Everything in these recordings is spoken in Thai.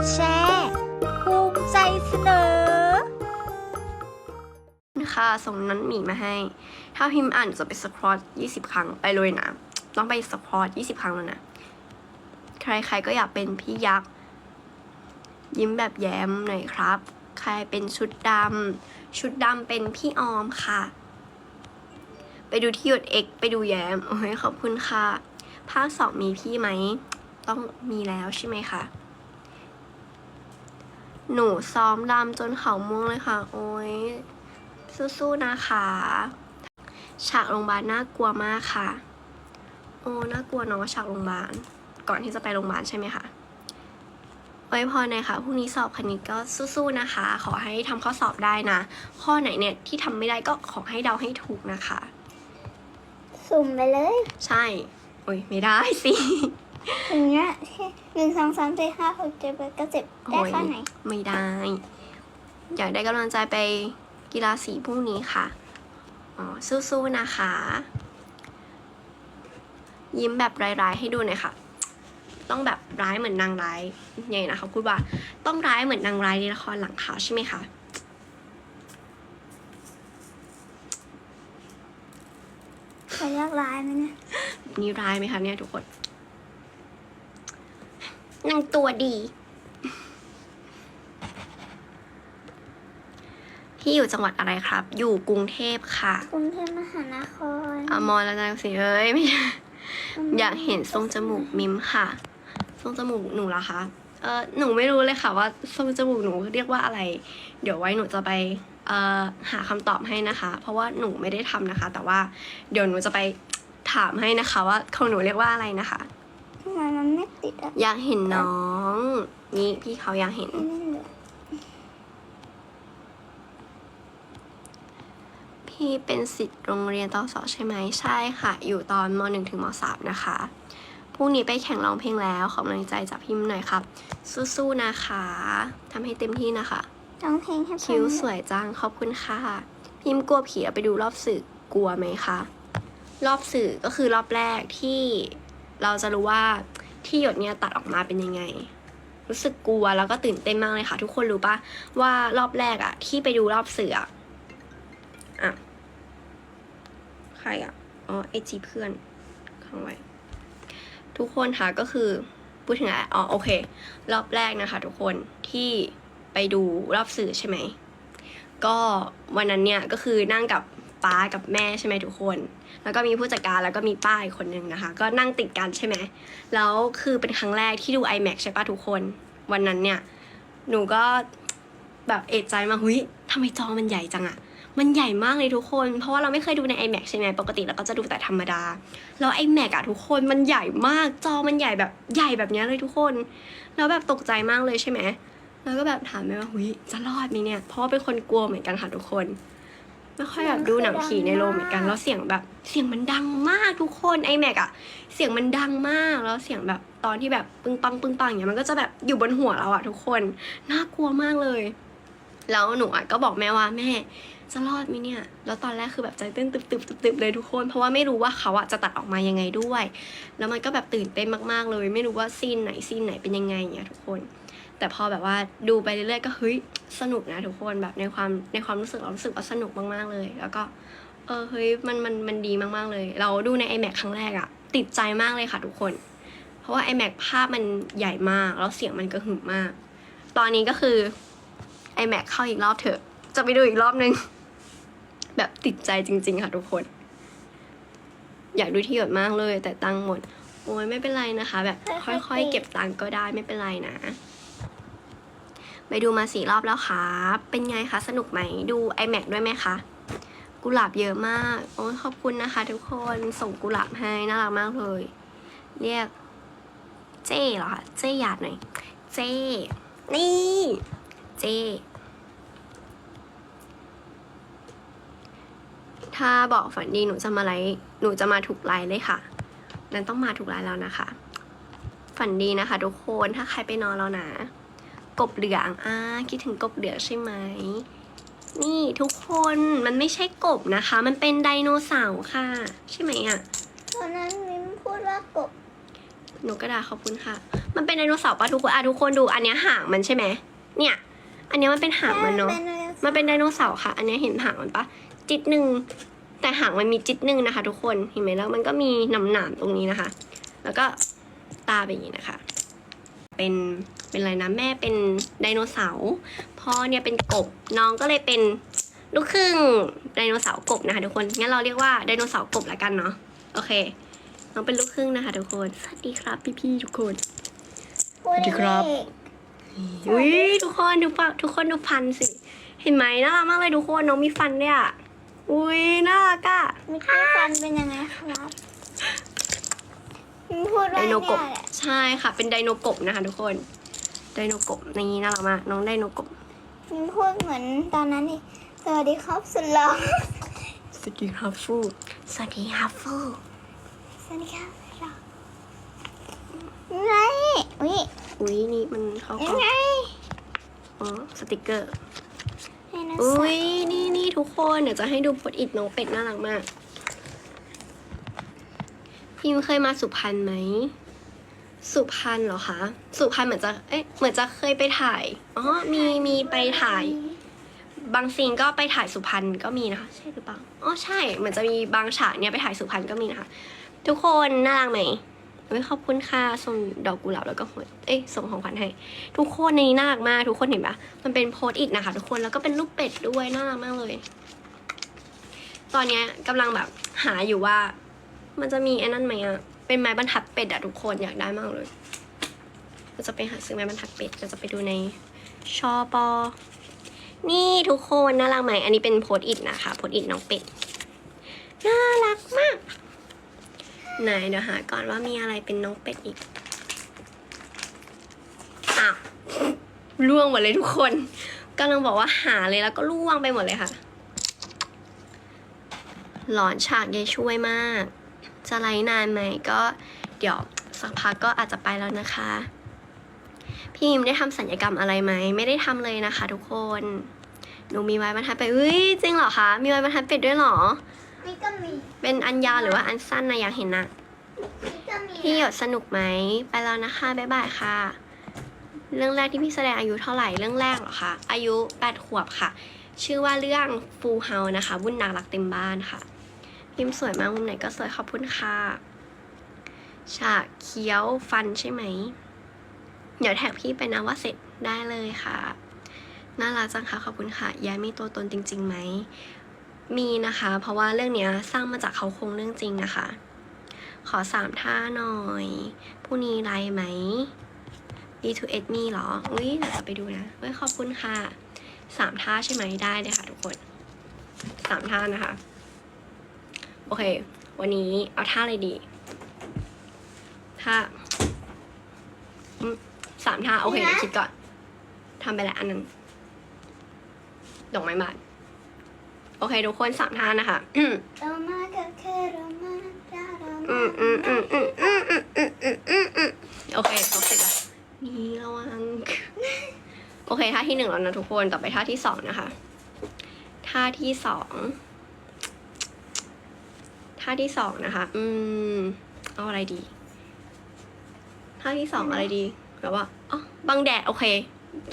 ดแชร์ภูมิใจเสนอค่ะส่งนั้นหมีมาให้ ถ้าพิมพ์อ่านจะไปสครอตยี่สิบครั้งไปเลยนะ ต้องไปสครอตยี่สิบครั้งแล้วนะ ใครๆก็อยากเป็นพี่ยักษ์ ยิ้มแบบแย้มหน่อยครับ ใครเป็นชุดดำชุดดำเป็นพี่ออมค่ะ ไปดูที่หยดเอ็กไปดูแย้ม โอ้ยขอบคุณค่ะ ภาคสองมีพี่ไหม ต้องมีแล้วใช่ไหมคะ หนูซ้อมดำจนเขาม่วงเลยค่ะ โอ้ยสู้ๆนะคะ ฉากโรงพยาบาลน่ากลัวมากค่ะ โอ้น่ากลัวเนาะฉากโรงพยาบาล ก่อนที่จะไปโรงพยาบาลใช่ไหมคะไว้พรหน่อยค่ะพรุ่งนี้สอบคณิตก็สู้ๆนะคะ ขอให้ทำข้อสอบได้นะ ข้อไหนเนี่ยที่ทำไม่ได้ก็ขอให้เดาให้ถูกนะคะ สุ่มไปเลย ใช่ โอ้ยไม่ได้สิ อย่างเงี้ยหนึ่งสองสามสี่ห้าหกเจ็ดแปดเก้าสิบได้โอ้ยข้อไหน ไม่ได้ อยากได้กำลังใจไปกีฬาสีพรุ่งนี้ค่ะ อ๋อ สู้ๆ นะคะ ยิ้มแบบร้ายๆ ให้ดูหน่อยค่ะ ต้องแบบร้ายเหมือนนางร้ายยังไงนะคะพูดว่าต้องร้ายเหมือนนางร้ายในละครหลังข่าวใช่ไหมคะเขายากร้ายไหมเนี่ยนี่ร้ายไหมคะเนี่ยทุกคน นางตัวดี พี่อยู่จังหวัดอะไรครับ อยู่กรุงเทพค่ะ กรุงเทพมหานครอมรแล้วนะสิเอ้ยไม่ใช่อยากเห็นทรงจมูกมิมค่ะ ทรงจมูกหนูเหรอคะ เออหนูไม่รู้เลยค่ะว่าทรงจมูกหนูเรียกว่าอะไร เดี๋ยวไว้หนูจะไปเอ่อหาคำตอบให้นะคะ เพราะว่าหนูไม่ได้ทำนะคะ แต่ว่าเดี๋ยวหนูจะไปถามให้นะคะว่าของหนูเรียกว่าอะไรนะคะ ทำไมมันไม่ติดอะอยากเห็นน้อง นี่พี่เขาอยากเห็นไม่เหลือพี่เป็นสิทธิ์โรงเรียนตอสอใช่ไหมใช่ค่ะ อยู่ตอนม .1 ถึงม .3 นะคะพรุ่งนี้ไปแข่งร้องเพลงแล้ว ขอกำลังใจจากพิมพ์หน่อยครับ สู้ๆนะคะทำให้เต็มที่นะคะ ร้องเพลงให้ฟังคิ้วสวยจังขอบคุณค่ะ พิมพ์กลัวผีอะไปดูรอบสื่อกลัวไหมคะ รอบสื่อก็คือรอบแรกที่ เราจะรู้ว่าที่หยดเนี่ยตัดออกมาเป็นยังไง รู้สึกกลัวแล้วก็ตื่นเต้นมากเลยค่ะ ทุกคนรู้ปะว่ารอบแรกอะที่ไปดูรอบเสืออะอะใครอะอ๋อไอจีเพื่อนข้างไว้ ทุกคนค่ะก็คือพูดถึงอะไรอ๋อโอเค รอบแรกนะคะ ทุกคนที่ไปดูรอบสื่อใช่ไหมก็วันนั้นเนี่ยก็คือนั่งกับ ป้ากับแม่ใช่ไหมทุกคน แล้วก็มีผู้จัดการแล้วก็มีป้าอีกคนนึงนะคะ ก็นั่งติดกันใช่ไหมแล้วคือเป็นครั้งแรกที่ดู iMac ใช่ปะทุกคน วันนั้นเนี่ย หนูก็แบบเอะใจมากเฮ้ยทำไมจอมันใหญ่จังอะมันใหญ่มากเลยทุกคน เพราะว่าเราไม่เคยดูใน iMac ใช่ไหมปกติเราก็จะดูแต่ธรรมดา แล้ว iMac อะทุกคนมันใหญ่มาก จอมันใหญ่แบบใหญ่แบบนี้เลยทุกคน แล้วแบบตกใจมากเลยใช่ไหม แล้วก็แบบถามแม่ว่าหุยจะรอดไหมเนี่ย เพราะว่าเป็นคนกลัวเหมือนกันค่ะทุกคน ไม่ค่อยแบบดูหนังผีในโรงเหมือนกันแล้วเสียงแบบ เสียงมันดังมากทุกคนไอแม็กอะเสียงมันดังมากแล้วเสียงแบบตอนที่แบบปึ้งปังปึ้งปังอย่างเงี้ยมันก็จะแบบอยู่บนหัวเราอะทุกคนน่ากลัวมากเลย แล้วหนูอะก็บอกแม่ว่าแม่จะรอดไหมเนี่ย แล้วตอนแรกคือแบบใจเต้นตึบตึบตึบตึบเลยทุกคน เพราะว่าไม่รู้ว่าเขาอะจะตัดออกมายังไงด้วย แล้วมันก็แบบตื่นเต้นมากๆเลย ไม่รู้ว่าซีนไหนซีนไหนเป็นยังไงอย่างเงี้ยทุกคน แต่พอแบบว่าดูไปเรื่อยๆก็เฮ้ยสนุกนะทุกคนแบบในความในความรู้สึกเรารู้สึกว่าสนุกมากๆเลย แล้วก็ เออเฮ้ยมันมันมันดีมากๆเลย เราดูใน iMac ครั้งแรกอะติดใจมากเลยค่ะทุกคน เพราะว่า iMac ภาพมันใหญ่มากแล้วเสียงมันกระหึ่มมาก ตอนนี้ก็คือ iMac เข้าอีกรอบเถอะ จะไปดูอีกรอบนึง แบบติดใจจริง ๆ ค่ะทุกคน อยากดูที่หยดมากเลย แต่ตังค์หมด โอ้ยไม่เป็นไรนะคะ แบบค่อยๆ เก็บตังค์ก็ได้ไม่เป็นไรนะ ไปดูมาสี่รอบแล้วครับ เป็นไงคะ สนุกไหม ดู iMac ด้วยไหมคะ กุหลาบเยอะมาก โอ้ขอบคุณนะคะทุกคน ส่งกุหลาบให้ น่ารักมากเลย เรียก เจ้เหรอคะ เจ้หยาดหน่อย เจ้ นี่ เจ้ ถ้าบอกฝันดีหนูจะมาไลฟ์หนูจะมาถูกไลฟ์เลยค่ะ นั้นต้องมาถูกไลฟ์แล้วนะคะ ฝันดีนะคะทุกคน ถ้าใครไปนอนแล้วนะ กบเหลืองอ่าคิดถึงกบเหลืองใช่ไหมนี่ทุกคนมันไม่ใช่กบนะคะ มันเป็นไดโนเสาร์ค่ะ ใช่ไหมอะตอนนั้นมิ้มพูดว่ากบ หนูกระดาษขอบคุณค่ะ มันเป็นไดโนเสาร์ปะทุกคนอะทุกคนดูอันเนี้ยหางมันใช่ไหมเนี่ย อันเนี้ยมันเป็นหางมันเนาะมันเป็นไดโนเสาร์ค่ะ อันเนี้ยเห็นหางมันปะจิตหนึ่งแต่หางมันมีจิตหนึ่งนะคะ ทุกคนเห็นไหมแล้วมันก็มีหนำหนามๆตรงนี้นะคะ แล้วก็ตาเป็นอย่างนี้นะคะ เป็น เป็นอะไรนะแม่เป็นไดโนเสาร์พ่อเนี่ยเป็นกบน้องก็เลยเป็นลูกครึ่งไดโนเสาร์กบนะคะทุกคนงั้นเราเรียกว่าไดโนเสาร์กบละกันเนาะโอเค น้องเป็นลูกครึ่งนะคะทุกคนสวัสดีครับพี่ๆทุกคนสวัสดีครับอุ้ยทุกคนดูปะทุกคนดูฟันสิ เห็นไหมน่ารักมากเลยทุกคนน้องมีฟันด้วยอะอุ้ยน่ารักอะมิกกี้ฟันเป็นยังไงครับมันพูดไดว่าโนกบเนี่ยแหละใช่ค่ะ เป็นไดโนกบนะคะทุกคน ไดโนกบนี่น่ารักมากน้องไดโนกบมันพูดเหมือนตอนนั้นนี่สวัสดีครับสุดหล่อสวัสดีครับฟูสวัสดีครับฟูสวัสดีครับสุดหล่อไงอุ้ยอุ้ยนี่มันเขายัก็งไงอ๋อสติกเกอร์ไดโนเสาอุ้ยร์นี่นี่ทุกคนเดี๋ยวจะให้ดูโพสต์อิดน้องเป็ดน่ารักมากพิมเคยมาสุพรรณไหม สุพรรณเหรอคะ สุพรรณเหมือนจะ เอ๊ะ เหมือนจะเคยไปถ่าย อ๋อ มี มีไปถ่าย บางซีนก็ไปถ่ายสุพรรณก็มีนะคะ ใช่หรือเปล่า อ๋อ ใช่ เหมือนจะมีบางฉากเนี่ยไปถ่ายสุพรรณก็มีนะคะ ทุกคนน่ารักไหมเฮ้ยขอบคุณค่ะ ส่งดอกกุหลาบแล้วก็หัวเอ้ย ส่งของขวัญให้ ทุกคนในนี้น่ารักมาก ทุกคนเห็นปะมันเป็นโพสต์อิทนะคะ ทุกคน แล้วก็เป็นรูปเป็ดด้วย น่ารักมากเลย ตอนเนี้ยกำลังแบบหาอยู่ว่า มันจะมีไอ้นั่นไหมอะ เป็นไม้บรรทัดเป็ดอะทุกคนอยากได้มากเลยเราจะไปหาซื้อไม้บรรทัดเป็ดเราจะไปดูในชอปอ นี่ทุกคนน่ารักไหมอันนี้เป็นโพสต์อิทนะคะโพสต์อิทน้องเป็ดน่ารักมากไหนเดี๋ยวหาก่อนว่ามีอะไรเป็นน้องเป็ดอีกอ้าวล่วงหมดเลยทุกคนกำลังบอกว่าหาเลยแล้วก็ล่วงไปหมดเลยค่ะ หลอนฉากยายช่วยมาก จะไลฟ์นานไหมก็เดี๋ยวสักพักก็อาจจะไปแล้วนะคะ พี่ยิมได้ทำสัญญกรรมอะไรไหม ไม่ได้ทำเลยนะคะ ทุกคน หนูมีไว้บรรทัดเป็ดเฮ้ยจริงเหรอคะ มีไว้บรรทัดเป็ดด้วยเหรอ นี่ก็มีเป็นอันยาวหรือว่าอันสั้นนะอยากเห็นนะนี่ก็มีพี่หยดสนุกไหม ไปแล้วนะคะบ๊ายบายค่ะ เรื่องแรกที่พี่แสดงอายุเท่าไหร่ เรื่องแรกเหรอคะ อายุแปดขวบค่ะ ชื่อว่าเรื่องฟูเฮานะคะวุ่นนางรักเต็มบ้านค่ะ พิมพ์สวยมากมุมไหนก็สวยขอบคุณค่ะฉากเคี้ยวฟันใช่ไหม เดี๋ยวแท็กพี่ไปนะว่าเสร็จได้เลยค่ะ น่ารักจังค่ะขอบคุณค่ะยายมีตัวตนจริงๆไหม มีนะคะ เพราะว่าเรื่องนี้สร้างมาจากเขาคงเรื่องจริงนะคะ ขอสามท่าหน่อยพรุ่งนี้ไลฟ์ไหม D2S มีเหรอ อุ้ยเดี๋ยวจะไปดูนะเฮ้ยขอบคุณค่ะสามท่าใช่ไหมได้เลยค่ะทุกคนสามท่านะคะ โอเค วันนี้เอาท่าอะไรดี ท่าอืมสามท่า โอเคเดี๋ยวคิดก่อนทำไปแล้วอันนั้นดอกไม้บานโอเค ทุกคนสามท่านะคะเรามากับแค่เรามาจ้าเราอืมามอืมอืมอืมอืมอืมอืมอืมอืมอืมโอเคครบเสร็จแล้วนี่ระวัง โอเคท่าที่หนึ่งแล้วนะทุกคน ต่อไปท่าที่สองนะคะ ท่าที่สอง ท่าที่สองนะคะ อืม เอาอะไรดี ท่าที่สองอะไรดีแบบว่าอ๋อบังแดด โอเค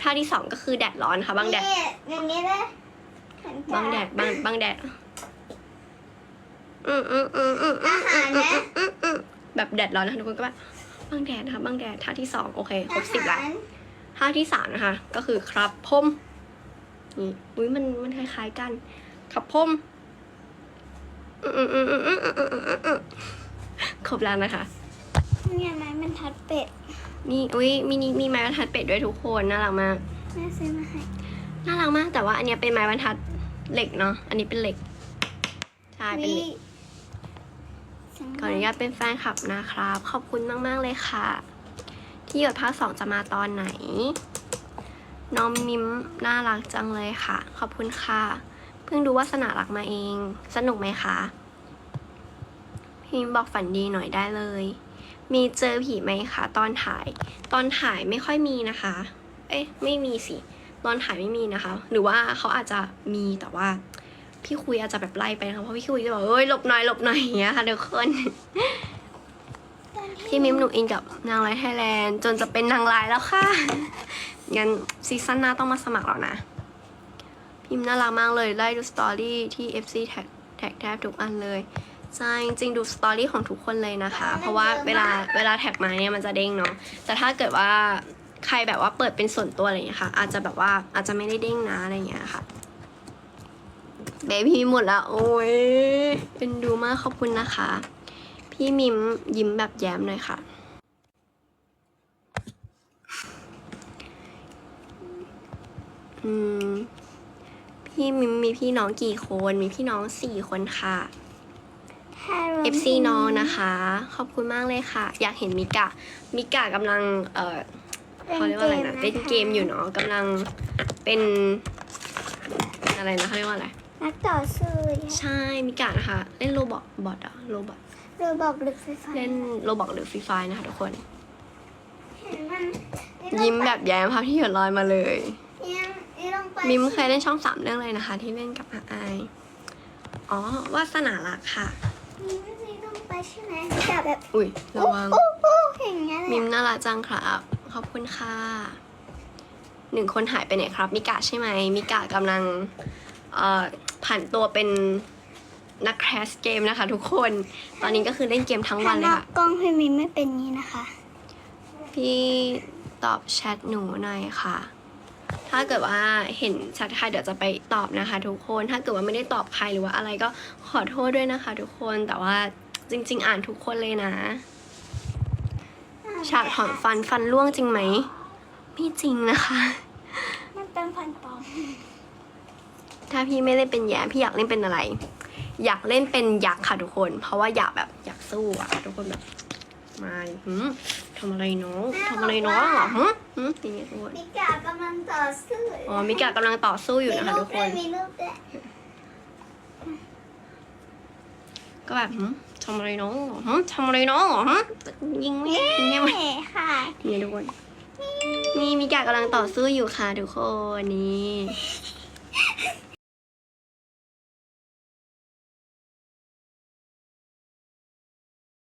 ท่าที่สองก็คือแดดร้อนค่ะบังแดดนี่อย่างนี้เลยเหมือนบังแดดบังบังแดด อืมอืมอืมอืมอือามหารนะอืมอืมแบบแดดร้อนนะคะทุกคนก็แบบบังแดดนะคะบังแดดท่าที่สองโอเคครบสิบละอาหารท่าที่สามนะคะ ก็คือครับพมนี่อุ้ยมันมันคล้ายๆกัน ครับพม ครบแล้วนะคะ เนี่ยไม้มันทัดเป็ด มีอุ้ยมีนี่มีไม้บรรทัดเป็ดด้วยทุกคนน่ารักมาก แม่ซื้อมาให้ น่ารักมากแต่ว่าอันเนี้ยเป็นไม้บรรทัดเหล็กเนาะ อันนี้เป็นเหล็ก ใช่ เป็นเหล็ก ขออนุญาตเป็นแฟนคลับนะครับ ขอบคุณมาก ๆ เลยค่ะ ที่หยดภาคสองจะมาตอนไหน น้องมิมน่ารักจังเลยค่ะ ขอบคุณค่ะ เพิ่งดูว่าสนารักมาเอง สนุกไหมคะ พิมพ์บอกฝันดีหน่อยได้เลย มีเจอผีไหมคะ ตอนถ่าย ตอนถ่ายไม่ค่อยมีนะคะ เอ๊ะ ไม่มีสิ ตอนถ่ายไม่มีนะคะ หรือว่าเขาอาจจะมีแต่ว่า พี่คุยอาจจะแบบไล่ไปนะคะเพราะพี่คุยจะบอกเอ้ยหลบหน่อยหลบหน่อยอย่างเงี้ยค่ะทุกคนพี่มิมหนูอินกับนางร้ายไทยแลนด์จนจะเป็นนางร้ายแล้วค่ะงั้นซีซั่นหน้าต้องมาสมัครแล้วนะ พิมพ์น่ารักมากเลยได้ดูสตอรี่ที่ FC แท็กแท็กแทบทุกอันเลยใช่จริงๆดูสตอรี่ของทุกคนเลยนะคะ เพราะว่าเวลาเวลาแท็กมาเนี่ยมันจะเด้งเนาะแต่ถ้าเกิดว่าใครแบบว่าเปิดเป็นส่วนตัวอะไรอย่างเงี้ยค่ะ อาจจะแบบว่าอาจจะไม่ได้เด้งนะอะไรอย่างเงี้ยค่ะเบบี้หมดละโอ้ยเป็นดูมากขอบคุณนะคะ พี่มิมยิ้มแบบแย้มหน่อยค่ะ อืม พี่มิมมีพี่น้องกี่คน มีพี่น้องสี่คนค่ะถ้ารวม FC น้องนะคะ ขอบคุณมากเลยค่ะ อยากเห็นมิกะ มิกะกำลัง เอ่อเขาเรียกว่าอะไรนะเล่นเกมอยู่เนาะกำลังเป็น อะไรนะเขาเรียกว่าอะไร นักต่อสู้ใช่ มิกะนะคะ เล่นโรบอทบอทอะโรบอทโรบอกหรือไฟฟ้าเล่นโรบอกหรือฟรีไฟนะคะทุกคนเห็นมันยิ้มแบบแย้มภาพที่หยดลอยมาเลยยิ้ มยิ้มลงไปมิมเคยเล่นช่องสามเรื่องเลยนะคะ ที่เล่นกับอาไอายอ๋อวาสนาลักค่ะยิ้มยิ้มลงไปใช่ไหมจะแบบอุ้ยระวังอู้อู้อย่างเงี้ยเลยมิมอะน่ารักจังครับ ขอบคุณค่ะหนึ่งคนหายไปไหนครับ มิกะใช่ไหมมิกะกำลังเอ่อผ่านตัวเป็นนักแคสเกมนะคะ ทุกคน ตอนนี้ก็คือเล่นเกมทั้งวันเลยถ้าค่ะ กล้องพี่มิมไม่เป็นนี้นะคะ พี่ตอบแชทหนูหน่อยค่ะ ถ้าเกิดว่าเห็นแชทใครเดี๋ยวจะไปตอบนะคะ ทุกคน ถ้าเกิดว่าไม่ได้ตอบใครหรือว่าอะไรก็ขอโทษด้วยนะคะ ทุกคน แต่ว่าจริง ๆ อ่านทุกคนเลยนะ ฉากถอนฟันฟันร่วงจริงไหม ไม่จริงนะคะ มันเป็นพันปอม ถ้าพี่ไม่เล่นเป็นแย้มพี่อยากเล่นเป็นอะไร อยากเล่นเป็นยักษ์ค่ะทุกคน เพราะว่าอยากแบบอยากสู้อะทุกคนแบบมาหืมำอะไรน้องทำอะไรน้องเหรอหืมหืมอย่างเงี้ยทุกคนมิกากำลังต่อสู้อ๋อมิกะกำลังต่อสู้อยู่นะคะมีรูทุปกคด้วยนมีรูปด้วยก็แบบหืมทำอะไรน้องเหรอหืมทำอะไรน้องเหรอหืมยิงไม่ยิงไม่เอ๋ค่ะนี่ทุกคนนี่มิกะกำลังต่อสู้อยู่ค่ะทุกคนนี่